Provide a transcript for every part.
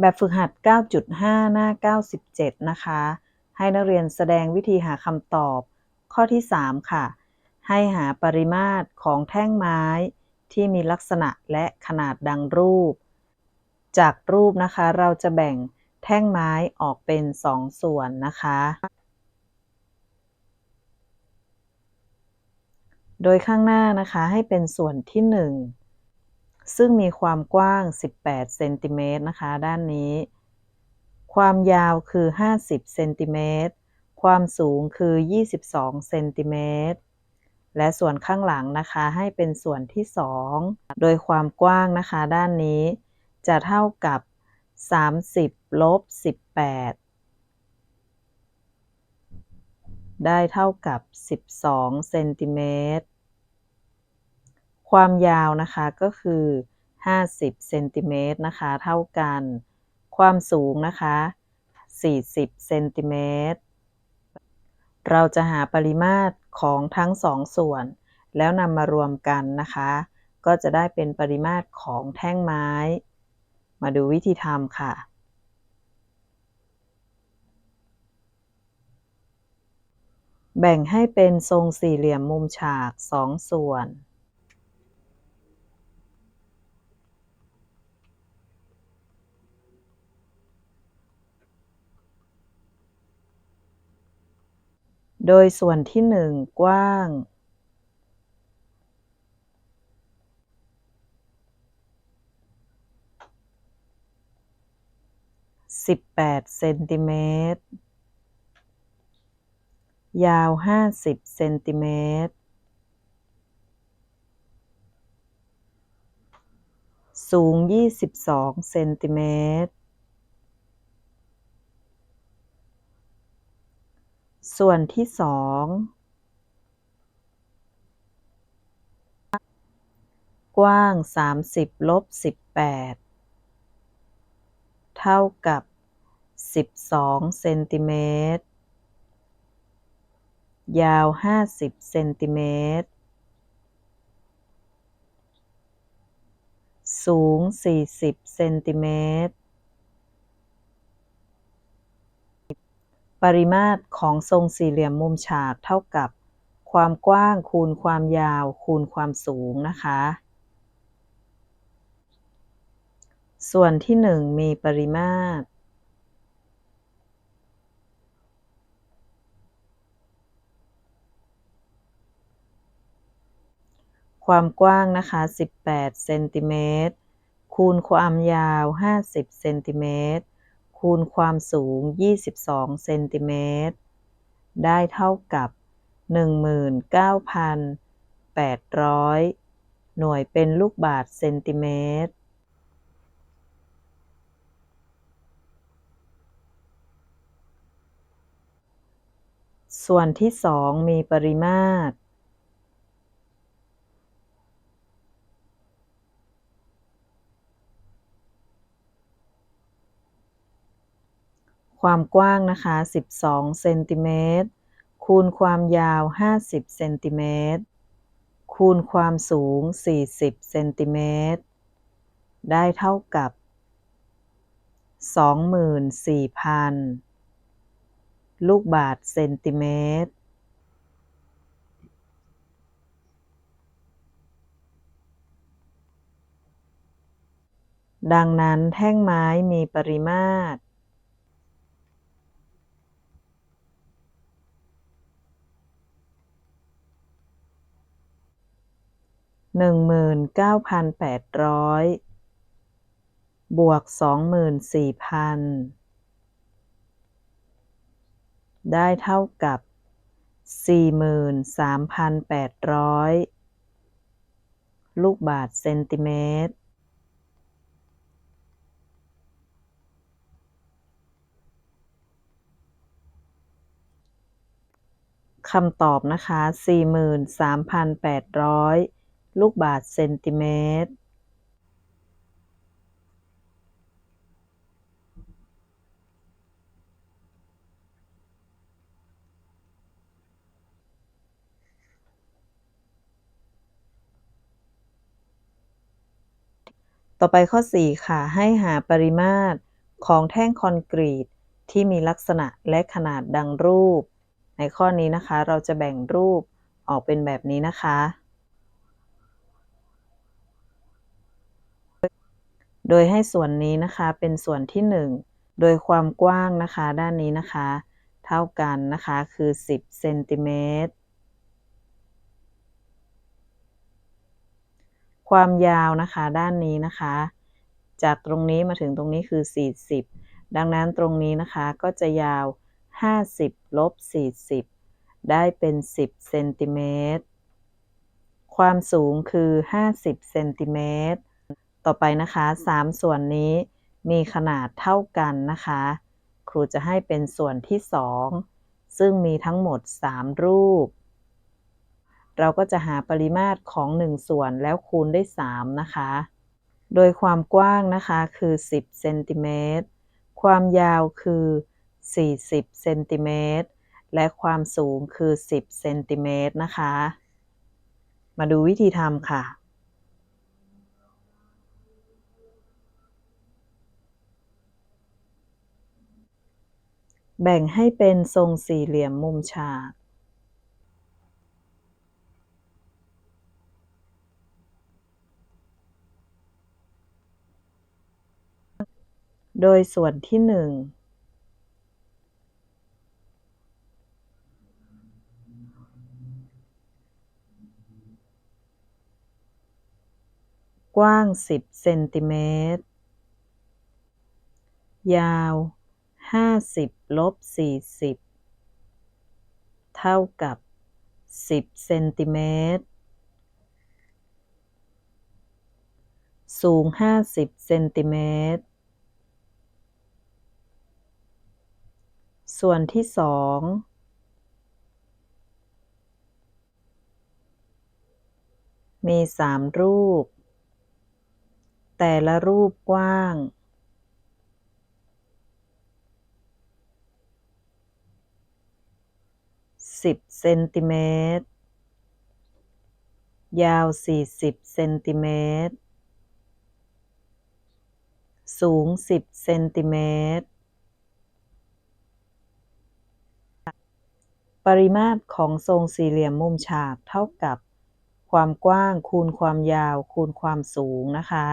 แบบฝึกหัด 9.5 หน้า 97 นะคะ ให้นักเรียนแสดงวิธีหาคำตอบ ข้อที่ 3 ค่ะ ให้หาปริมาตรของแท่งไม้ที่มีลักษณะและขนาดดังรูป จากรูปนะคะเราจะแบ่งแท่งไม้ออกเป็น 2 ส่วนนะคะ โดยข้างหน้านะคะให้เป็นส่วนที่ 1 ซึ่งมีความกว้าง 18 เซนติเมตรนะคะ ด้านนี้ ความยาวคือ 50 เซนติเมตร ความสูงคือ 22 เซนติเมตร และส่วนข้างหลังนะคะให้เป็นส่วนที่ 2 โดยความกว้างนะคะด้านนี้ จะเท่ากับ 30ลบ18 ได้เท่ากับ 12 เซนติเมตร ความยาวนะคะก็คือ 50เซนติเมตรนะคะเท่ากัน ความสูงนะคะ 40เซนติเมตรเราจะหาปริมาตรของทั้งสองส่วน แล้วนำมารวมกันนะคะ ก็จะได้เป็นปริมาตรของแท่งไม้ มาดูวิธีทำค่ะ แบ่งให้เป็นทรงสี่เหลี่ยมมุมฉากสองส่วน โดยส่วนที่หนึ่งกว้าง18เซนติเมตร ยาว50เซนติเมตร สูง22เซนติเมตร ส่วนที่สองกว้าง 30ลบ18 เท่ากับ 12 เซนติเมตร ยาว 50 เซนติเมตร สูง 40 เซนติเมตร ปริมาตรของทรงสี่เหลี่ยมมุมฉากเท่ากับ ความกว้างคูณความยาวคูณความสูงนะคะ ส่วนที่ 1 มีปริมาตร ความกว้างนะคะ 18 เซนติเมตรคูณความยาว 50 เซนติเมตร คูณความสูง 22 เซนติเมตร ได้เท่ากับ 19,800 หน่วยเป็นลูกบาศก์เซนติเมตร ส่วนที่สองมีปริมาตร ความกว้างนะคะ 12 เซนติเมตร คูณความยาว 50 เซนติเมตร คูณความสูง 40 เซนติเมตร ได้เท่ากับ 24,000 ลูกบาศก์เซนติเมตรดังนั้นแท่งไม้มีปริมาตร หนึ่งหมื่นเก้าพันแปดร้อยบวกสองหมื่นสี่พันได้เท่ากับสี่หมื่นสามพันแปดร้อยลูกบาศก์เซนติเมตร คำตอบนะคะ 43,800 ลูกบาศก์เซนติเมตร ต่อไปข้อ 4 ค่ะ ให้หาปริมาตรของแท่งคอนกรีตที่มีลักษณะและขนาดดังรูป ในข้อนี้นะคะเราจะแบ่งรูปออกเป็นแบบนี้นะคะ โดยให้ส่วนนี้นะคะเป็นส่วนที่ 1 โดยความกว้างนะคะด้านนี้นะคะ เท่ากันนะคะคือ 10เซนติเมตรความยาวนะคะด้านนี้นะคะ จากตรงนี้มาถึงตรงนี้คือ 40 ดังนั้นตรงนี้นะคะก็จะยาว 50ลบ40 ได้เป็น 10เซนติเมตรความสูงคือ 50เซนติเมตร ต่อไปนะคะ 3 ส่วนนี้มีขนาดเท่ากันนะคะ ครูจะให้เป็นส่วนที่ 2 ซึ่งมีทั้งหมด 3 รูป เราก็จะหาปริมาตรของ 1 ส่วนแล้วคูณด้วย 3 นะคะ โดยความกว้างนะคะคือ 10เซนติเมตรความยาวคือ 40เซนติเมตรและความสูงคือ 10เซนติเมตรนะคะ มาดูวิธีทำค่ะ แบ่งให้เป็นทรงสี่เหลี่ยมมุมฉาก โดยส่วนที่หนึ่งกว้าง 10 เซนติเมตร ยาว 50 ลบ40เท่ากับ10เซนติเมตร สูง50เซนติเมตร ส่วนที่สองมีสามรูป แต่ละรูปกว้าง สิบเซนติเมตร ยาวสี่สิบเซนติเมตร สูงสิบเซนติเมตร ปริมาตรของทรงสี่เหลี่ยมมุมฉากเท่ากับความกว้างคูณความยาวคูณความสูงนะคะ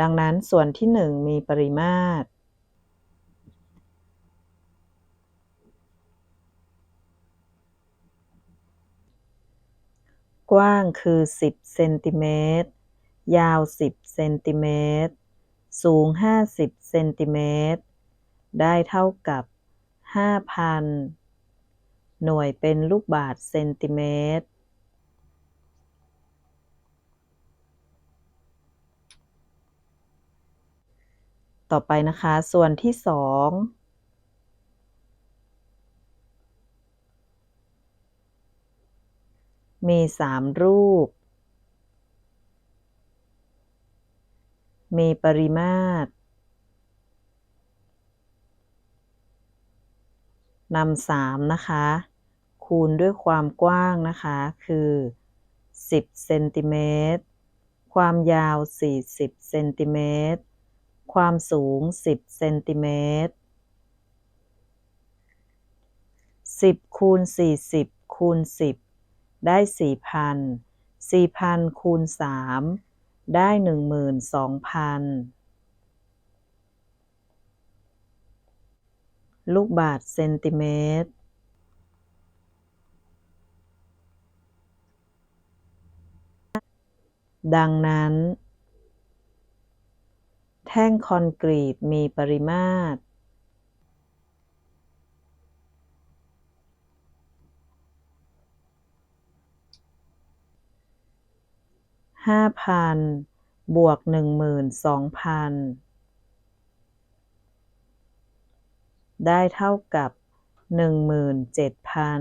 ดังนั้นส่วนที่หนึ่งมีปริมาตร กว้างคือ 10 เซนติเมตร ยาว 10 เซนติเมตร สูง 50 เซนติเมตร ได้เท่ากับ 5,000 หน่วยเป็นลูกบาศก์เซนติเมตร ต่อไปนะคะ ส่วนที่สอง มีสามรูป มีปริมาตรนำสามนะคะ คูณด้วยความกว้างนะคะ คือ 10เซนติเมตร ความยาว 40เซนติเมตร ความสูง 10เซนติเมตร 10คูณ40คูณ10 ได้4,000 4,000คูณ3ได้12,000ลูกบาศก์เซนติเมตร ดังนั้น แท่งคอนกรีตมีปริมาตร ห้าพันบวกหนึ่งหมื่นสองพันได้เท่ากับหนึ่งหมื่นเจ็ดพัน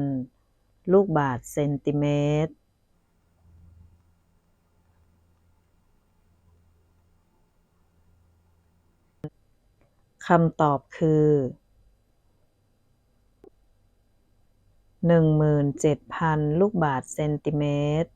ลูกบาศก์เซนติเมตร คำตอบคือหนึ่งหมื่นเจ็ดพันลูกบาศก์เซนติเมตร